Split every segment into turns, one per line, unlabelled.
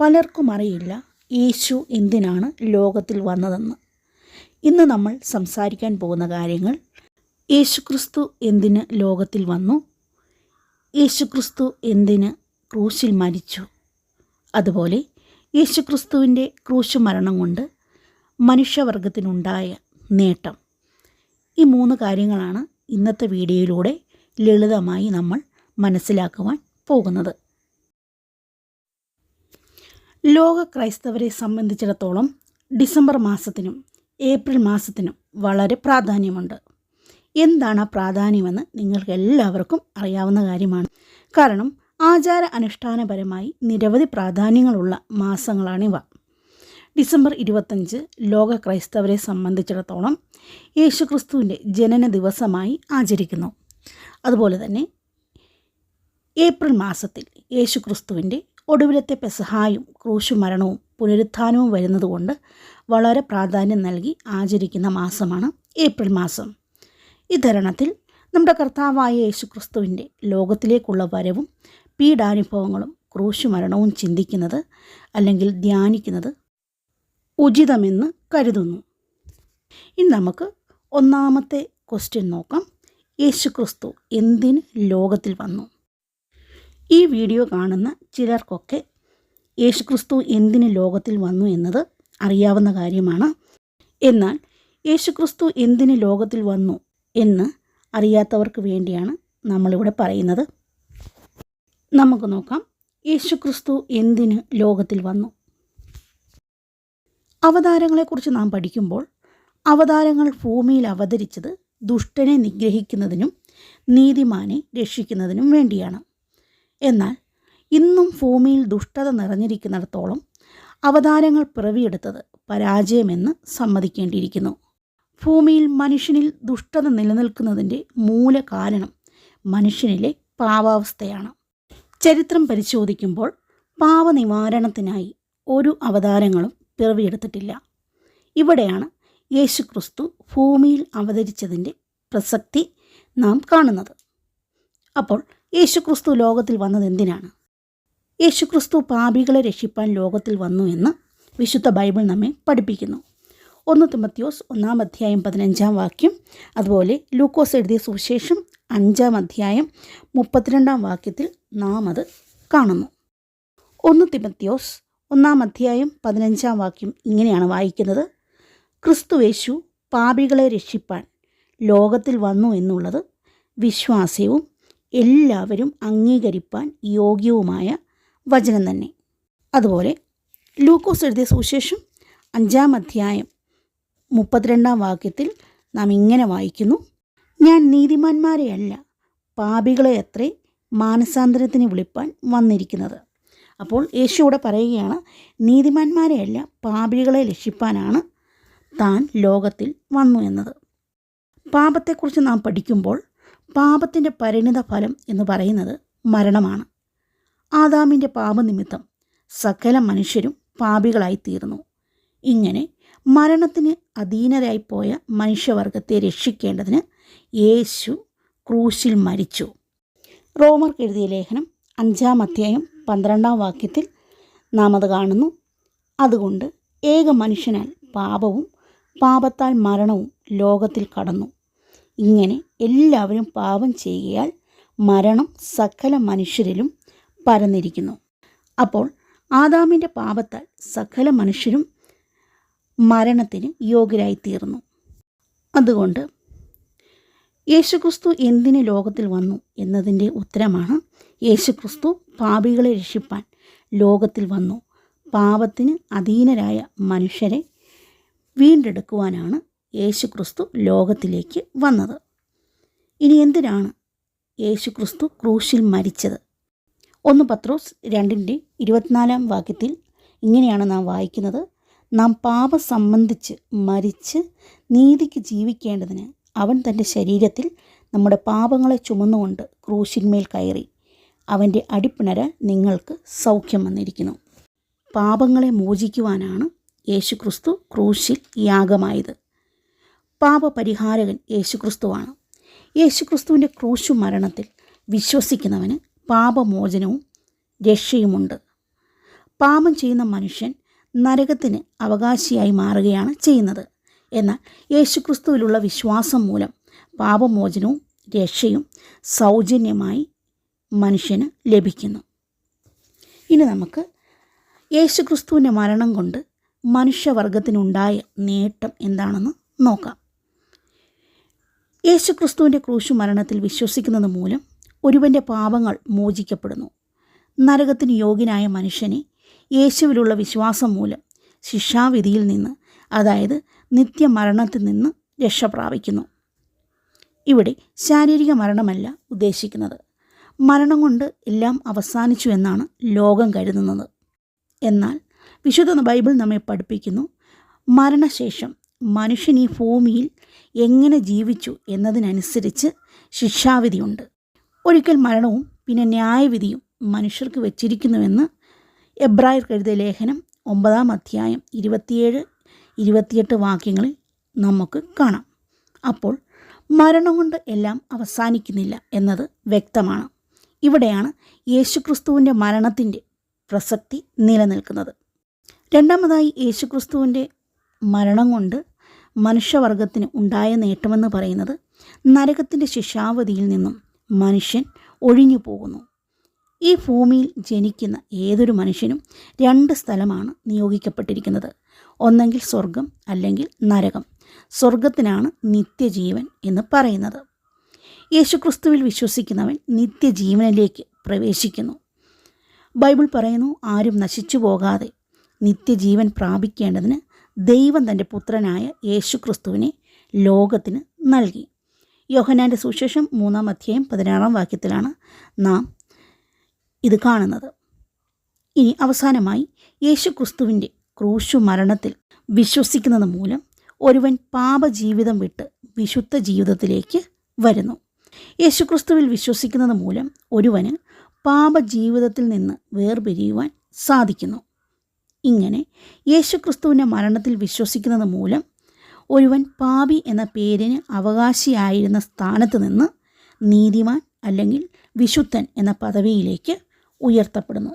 പലർക്കും അറിയില്ല യേശു എന്തിനാണ് ലോകത്തിൽ വന്നതെന്ന്. ഇന്ന് നമ്മൾ സംസാരിക്കാൻ പോകുന്ന കാര്യങ്ങൾ യേശുക്രിസ്തു എന്തിന് ലോകത്തിൽ വന്നു? യേശുക്രിസ്തു എന്തിന് ക്രൂശിൽ മരിച്ചു? അതുപോലെ യേശുക്രിസ്തുവിന്റെ ക്രൂശ് മരണം കൊണ്ട് മനുഷ്യവർഗത്തിനുണ്ടായ നേട്ടം. ഈ മൂന്ന് കാര്യങ്ങളാണ് ഇന്നത്തെ വീഡിയോയിലൂടെ ലളിതമായി നമ്മൾ മനസ്സിലാക്കുവാൻ പോകുന്നത്. ലോക ക്രൈസ്തവരെ സംബന്ധിച്ചിടത്തോളം ഡിസംബർ മാസത്തിനും ഏപ്രിൽ മാസത്തിനും വളരെ പ്രാധാന്യമുണ്ട്. എന്താണ് ആ പ്രാധാന്യമെന്ന് നിങ്ങൾക്ക് എല്ലാവർക്കും അറിയാവുന്ന കാര്യമാണ്. കാരണം ആചാര അനുഷ്ഠാനപരമായി നിരവധി പ്രാധാന്യങ്ങളുള്ള മാസങ്ങളാണിവ. ഡിസംബർ ഇരുപത്തഞ്ച് ലോക ക്രൈസ്തവരെ സംബന്ധിച്ചിടത്തോളം യേശുക്രിസ്തുവിന്റെ ജനന ദിവസമായി ആചരിക്കുന്നു. അതുപോലെ തന്നെ ഏപ്രിൽ മാസത്തിൽ യേശുക്രിസ്തുവിന്റെ ഒടുവിലത്തെ പെസഹായും ക്രൂശു മരണവും പുനരുത്ഥാനവും വരുന്നതുകൊണ്ട് വളരെ പ്രാധാന്യം നൽകി ആചരിക്കുന്ന മാസമാണ് ഏപ്രിൽ മാസം. ഈ ധരണത്തിൽ നമ്മുടെ കർത്താവായ യേശുക്രിസ്തുവിന്റെ ലോകത്തിലേക്കുള്ള വരവും പീഡാനുഭവങ്ങളും ക്രൂശു മരണവും ചിന്തിക്കുന്നത് അല്ലെങ്കിൽ ധ്യാനിക്കുന്നത് ഉചിതമെന്ന് കരുതുന്നു. ഇനി നമുക്ക് ഒന്നാമത്തെ ക്വസ്റ്റ്യൻ നോക്കാം. യേശുക്രിസ്തു എന്തിന് ലോകത്തിൽ വന്നു? ഈ വീഡിയോ കാണുന്ന ചിലർക്കൊക്കെ യേശുക്രിസ്തു എന്തിന് ലോകത്തിൽ വന്നു എന്നത് അറിയാവുന്ന കാര്യമാണ്. എന്നാൽ യേശുക്രിസ്തു എന്തിന് ലോകത്തിൽ വന്നു എന്ന് അറിയാത്തവർക്ക് വേണ്ടിയാണ് നമ്മളിവിടെ പറയുന്നത്. നമുക്ക് നോക്കാം. യേശുക്രിസ്തു എന്തിന് ലോകത്തിൽ വന്നു? അവതാരങ്ങളെക്കുറിച്ച് നാം പഠിക്കുമ്പോൾ അവതാരങ്ങൾ ഭൂമിയിൽ അവതരിച്ചത് ദുഷ്ടനെ നിഗ്രഹിക്കുന്നതിനും നീതിമാനെ രക്ഷിക്കുന്നതിനും വേണ്ടിയാണ്. എന്നാൽ ഇന്നും ഭൂമിയിൽ ദുഷ്ടത നിറഞ്ഞിരിക്കുന്നിടത്തോളം അവതാരങ്ങൾ പിറവിയെടുത്തത് പരാജയമെന്ന് സമ്മതിക്കേണ്ടിയിരിക്കുന്നു. ഭൂമിയിൽ മനുഷ്യനിൽ ദുഷ്ടത നിലനിൽക്കുന്നതിന്റെ മൂല കാരണം മനുഷ്യനിലെ പാവാവസ്ഥയാണ്. ചരിത്രം പരിശോധിക്കുമ്പോൾ പാവനിവാരണത്തിനായി ഒരു അവതാരങ്ങളും പിറവിയെടുത്തിട്ടില്ല. ഇവിടെയാണ് യേശുക്രിസ്തു ഭൂമിയിൽ അവതരിച്ചതിന്റെ പ്രസക്തി നാം കാണുന്നത്. അപ്പോൾ യേശുക്രിസ്തു ലോകത്തിൽ വന്നത് എന്തിനാണ്? യേശുക്രിസ്തു പാപികളെ രക്ഷിപ്പാൻ ലോകത്തിൽ വന്നു എന്ന് വിശുദ്ധ ബൈബിൾ നമ്മെ പഠിപ്പിക്കുന്നു. ഒന്ന് തിമത്യോസ് ഒന്നാം അധ്യായം പതിനഞ്ചാം വാക്യം അതുപോലെ ലൂക്കോസ് എഴുതിയ സുവിശേഷം അഞ്ചാം അധ്യായം മുപ്പത്തിരണ്ടാം വാക്യത്തിൽ നാം അത് കാണുന്നു. ഒന്ന് തിമത്യോസ് ഒന്നാം അധ്യായം പതിനഞ്ചാം വാക്യം ഇങ്ങനെയാണ് വായിക്കുന്നത്. ക്രിസ്തുവേശു പാപികളെ രക്ഷിപ്പാൻ ലോകത്തിൽ വന്നു എന്നുള്ളത് വിശ്വാസ്യവും എല്ലാവരും അംഗീകരിപ്പാൻ യോഗ്യവുമായ വചനം തന്നെ. അതുപോലെ ലൂക്കോസ് എഴുതിയ സുശേഷം അഞ്ചാം അധ്യായം മുപ്പത്തിരണ്ടാം വാക്യത്തിൽ നാം ഇങ്ങനെ വായിക്കുന്നു. ഞാൻ നീതിമാന്മാരെയല്ല പാപികളെ അത്രേ മാനസാന്തരത്തിന് വിളിപ്പാൻ വന്നിരിക്കുന്നത്. അപ്പോൾ യേശു ഇവിടെ പറയുകയാണ് നീതിമാന്മാരെയല്ല പാപികളെ രക്ഷിപ്പാനാണ് താൻ ലോകത്തിൽ വന്നു എന്നത്. പാപത്തെക്കുറിച്ച് നാം പഠിക്കുമ്പോൾ പാപത്തിന്റെ പരിണിത ഫലം എന്ന് പറയുന്നത് മരണമാണ്. ആദാമിന്റെ പാപനിമിത്തം സകല മനുഷ്യരും പാപികളായിത്തീർന്നു. ഇങ്ങനെ മരണത്തിന് അധീനരായിപ്പോയ മനുഷ്യവർഗത്തെ രക്ഷിക്കേണ്ടതിന് യേശു ക്രൂശിൽ മരിച്ചു. റോമർ എഴുതിയ ലേഖനം അഞ്ചാം അധ്യായം പന്ത്രണ്ടാം വാക്യത്തിൽ നാം അത് കാണുന്നു. അതുകൊണ്ട് ഏക മനുഷ്യനാൽ പാപവും പാപത്താൽ മരണവും ലോകത്തിൽ കടന്നു. ഇങ്ങനെ എല്ലാവരും പാപം ചെയ്യുകയാൽ മരണം സകല മനുഷ്യരിലും പരന്നിരിക്കുന്നു. അപ്പോൾ ആദാമിന്റെ പാപത്താൽ സകല മനുഷ്യരും മരണത്തിന് യോഗ്യരായിത്തീർന്നു. അതുകൊണ്ട് യേശുക്രിസ്തു എന്തിന് ലോകത്തിൽ വന്നു എന്നതിന്റെ ഉത്തരമാണ് യേശുക്രിസ്തു പാപികളെ രക്ഷിപ്പാൻ ലോകത്തിൽ വന്നു. പാപത്തിന് അധീനരായ മനുഷ്യരെ വീണ്ടെടുക്കുവാനാണ് യേശുക്രിസ്തു ലോകത്തിലേക്ക് വന്നത്. ഇനി എന്തിനാണ് യേശുക്രിസ്തു ക്രൂശിൽ മരിച്ചത്? ഒന്ന് പത്രോസ് രണ്ടിന്റെ ഇരുപത്തിനാലാം വാക്യത്തിൽ ഇങ്ങനെയാണ് നാം വായിക്കുന്നത്. നാം പാപം സംബന്ധിച്ച് മരിച്ച് നീതിക്ക് ജീവിക്കേണ്ടതിന് അവൻ തന്റെ ശരീരത്തിൽ നമ്മുടെ പാപങ്ങളെ ചുമന്നുകൊണ്ട് ക്രൂശിന്മേൽ കയറി. അവന്റെ അടിപ്പിണര നിങ്ങൾക്ക് സൗഖ്യം വന്നിരിക്കുന്നു. പാപങ്ങളെ മോചിക്കുവാനാണ് യേശുക്രിസ്തു ക്രൂശിൽ യാഗമായത്. പാപപരിഹാരകൻ യേശുക്രിസ്തുവാണ്. യേശുക്രിസ്തുവിന്റെ ക്രൂശു മരണത്തിൽ വിശ്വസിക്കുന്നവന് പാപമോചനവും രക്ഷയുമുണ്ട്. പാപം ചെയ്യുന്ന മനുഷ്യൻ നരകത്തിന് അവകാശിയായി മാറുകയാണ് ചെയ്യുന്നത്. എന്നാൽ യേശുക്രിസ്തുവിലുള്ള വിശ്വാസം മൂലം പാപമോചനവും രക്ഷയും സൗജന്യമായി മനുഷ്യന് ലഭിക്കുന്നു. ഇനി നമുക്ക് യേശുക്രിസ്തുവിന്റെ മരണം കൊണ്ട് മനുഷ്യവർഗത്തിനുണ്ടായ നേട്ടം എന്താണെന്ന് നോക്കാം. യേശുക്രിസ്തുവിന്റെ ക്രൂശു മരണത്തിൽ വിശ്വസിക്കുന്നത് മൂലം ഒരുവന്റെ പാപങ്ങൾ മോചിക്കപ്പെടുന്നു. നരകത്തിന് യോഗ്യനായ മനുഷ്യനെ യേശുവിലുള്ള വിശ്വാസം മൂലം ശിക്ഷാവിധിയിൽ നിന്ന് അതായത് നിത്യമരണത്തിൽ നിന്ന് രക്ഷ പ്രാപിക്കുന്നു. ഇവിടെ ശാരീരിക മരണമല്ല ഉദ്ദേശിക്കുന്നത്. മരണം കൊണ്ട് എല്ലാം അവസാനിച്ചു എന്നാണ് ലോകം കരുതുന്നത്. എന്നാൽ വിശുദ്ധ ബൈബിൾ നമ്മെ പഠിപ്പിക്കുന്നു മരണശേഷം മനുഷ്യൻ ഈ ഭൂമിയിൽ എങ്ങനെ ജീവിച്ചു എന്നതിനനുസരിച്ച് ശിക്ഷാവിധിയുണ്ട്. ഒരിക്കൽ മരണവും പിന്നെ ന്യായവിധിയും മനുഷ്യർക്ക് വെച്ചിരിക്കുന്നുവെന്ന് എബ്രായർ എഴുതിയ ലേഖനം ഒമ്പതാം അധ്യായം ഇരുപത്തിയേഴ് ഇരുപത്തിയെട്ട് വാക്യങ്ങളിൽ നമുക്ക് കാണാം. അപ്പോൾ മരണം കൊണ്ട് എല്ലാം അവസാനിക്കുന്നില്ല എന്നത് വ്യക്തമാണ്. ഇവിടെയാണ് യേശുക്രിസ്തുവിന്റെ മരണത്തിന്റെ പ്രസക്തി നിലനിൽക്കുന്നത്. രണ്ടാമതായി യേശുക്രിസ്തുവിന്റെ മരണം കൊണ്ട് മനുഷ്യവർഗത്തിന് ഉണ്ടായ നേട്ടമെന്ന് പറയുന്നത് നരകത്തിന്റെ ശിക്ഷാവധിയിൽ നിന്നും മനുഷ്യൻ ഒഴിഞ്ഞു പോകുന്നു. ഈ ഭൂമിയിൽ ജനിക്കുന്ന ഏതൊരു മനുഷ്യനും രണ്ട് സ്ഥലമാണ് നിയോഗിക്കപ്പെട്ടിരിക്കുന്നത്. ഒന്നെങ്കിൽ സ്വർഗം അല്ലെങ്കിൽ നരകം. സ്വർഗത്തിനാണ് നിത്യജീവൻ എന്ന് പറയുന്നത്. യേശുക്രിസ്തുവിൽ വിശ്വസിക്കുന്നവൻ നിത്യജീവനിലേക്ക് പ്രവേശിക്കുന്നു. ബൈബിൾ പറയുന്നു ആരും നശിച്ചു പോകാതെ നിത്യജീവൻ പ്രാപിക്കേണ്ടതിന് ദൈവം തന്റെ പുത്രനായ യേശുക്രിസ്തുവിനെ ലോകത്തിന് നൽകി. യോഹനാന്റെ സുശേഷം മൂന്നാം അധ്യായം പതിനാറാം വാക്യത്തിലാണ് നാം ഇത് കാണുന്നത്. ഇനി അവസാനമായി യേശുക്രിസ്തുവിന്റെ ക്രൂശു മരണത്തിൽ വിശ്വസിക്കുന്നത് മൂലം ഒരുവൻ പാപജീവിതം വിട്ട് വിശുദ്ധ ജീവിതത്തിലേക്ക് വരുന്നു. യേശുക്രിസ്തുവിൽ വിശ്വസിക്കുന്നത് മൂലം ഒരുവന് പാപജീവിതത്തിൽ നിന്ന് വേർപിരിയുവാൻ സാധിക്കുന്നു. ഇങ്ങനെ യേശുക്രിസ്തുവിന്റെ മരണത്തിൽ വിശ്വസിക്കുന്നത് മൂലം ഒരുവൻ പാപി എന്ന പേരിന് അവകാശിയായിരുന്ന സ്ഥാനത്ത് നിന്ന് നീതിമാൻ അല്ലെങ്കിൽ വിശുദ്ധൻ എന്ന പദവിയിലേക്ക് ഉയർത്തപ്പെടുന്നു.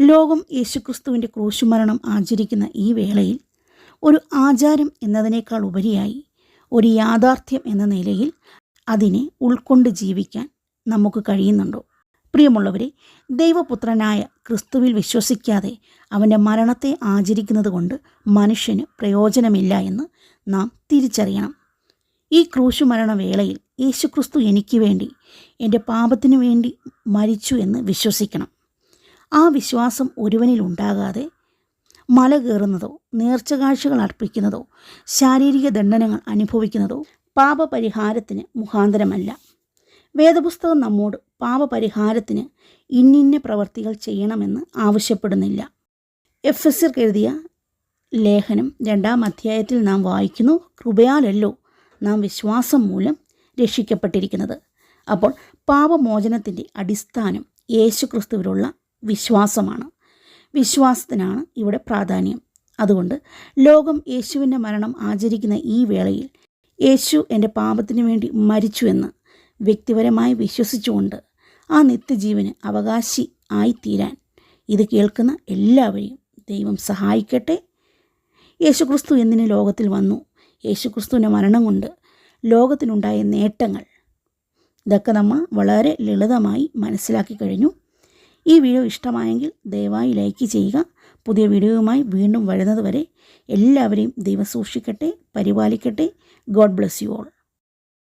ലോകം യേശുക്രിസ്തുവിന്റെ ക്രൂശുമരണം ആചരിക്കുന്ന ഈ വേളയിൽ ഒരു ആചാരം എന്നതിനേക്കാൾ ഉപരിയായി ഒരു യാഥാർത്ഥ്യം എന്ന നിലയിൽ അതിനെ ഉൾക്കൊണ്ട് ജീവിക്കാൻ നമുക്ക് കഴിയുന്നുണ്ടോ? പ്രിയമുള്ളവരെ ദൈവപുത്രനായ ക്രിസ്തുവിൽ വിശ്വസിക്കാതെ അവന്റെ മരണത്തെ ആചരിക്കുന്നത് കൊണ്ട് മനുഷ്യന് പ്രയോജനമില്ല എന്ന് നാം തിരിച്ചറിയണം. ഈ ക്രൂശു വേളയിൽ യേശുക്രിസ്തു എനിക്ക് വേണ്ടി എന്റെ പാപത്തിനു വേണ്ടി മരിച്ചു എന്ന് വിശ്വസിക്കണം. ആ വിശ്വാസം ഒരുവനിൽ ഉണ്ടാകാതെ മല കയറുന്നതോ നേർച്ചകാഴ്ചകൾ അർപ്പിക്കുന്നതോ ശാരീരിക ദണ്ഡനങ്ങൾ അനുഭവിക്കുന്നതോ പാപപരിഹാരത്തിന് മുഖാന്തരമല്ല. വേദപുസ്തകം നമ്മോട് പാപപരിഹാരത്തിന് ഇന്നിന്ന പ്രവർത്തികൾ ചെയ്യണമെന്ന് ആവശ്യപ്പെടുന്നില്ല. എഫ് എസ് എഴുതിയ ലേഖനം രണ്ടാം അധ്യായത്തിൽ നാം വായിക്കുന്നു കൃപയാലല്ലോ നാം വിശ്വാസം മൂലം രക്ഷിക്കപ്പെട്ടിരിക്കുന്നത്. അപ്പോൾ പാപമോചനത്തിന്റെ അടിസ്ഥാനം യേശുക്രിസ്തുവിലുള്ള വിശ്വാസമാണ്. വിശ്വാസത്തിനാണ് ഇവിടെ പ്രാധാന്യം. അതുകൊണ്ട് ലോകം യേശുവിന്റെ മരണം ആചരിക്കുന്ന ഈ വേളയിൽ യേശു എന്റെ പാപത്തിനു വേണ്ടി മരിച്ചുവെന്ന് വ്യക്തിപരമായി വിശ്വസിച്ചുകൊണ്ട് ആ നിത്യജീവന് അവകാശി ആയിത്തീരാൻ ഇത് കേൾക്കുന്ന എല്ലാവരെയും ദൈവം സഹായിക്കട്ടെ. യേശുക്രിസ്തു എന്തിന് ലോകത്തിൽ വന്നു. യേശുക്രിസ്തുവിന്റെ മരണം കൊണ്ട് ലോകത്തിനുണ്ടായ നേട്ടങ്ങൾ ഇതൊക്കെ നമ്മൾ വളരെ ലളിതമായി മനസ്സിലാക്കി കഴിഞ്ഞു. ഈ വീഡിയോ ഇഷ്ടമായെങ്കിൽ ദയവായി ലൈക്ക് ചെയ്യുക. പുതിയ വീഡിയോയുമായി വീണ്ടും വരുന്നതുവരെ എല്ലാവരെയും ദൈവം സൂക്ഷിക്കട്ടെ പരിപാലിക്കട്ടെ. God bless you all.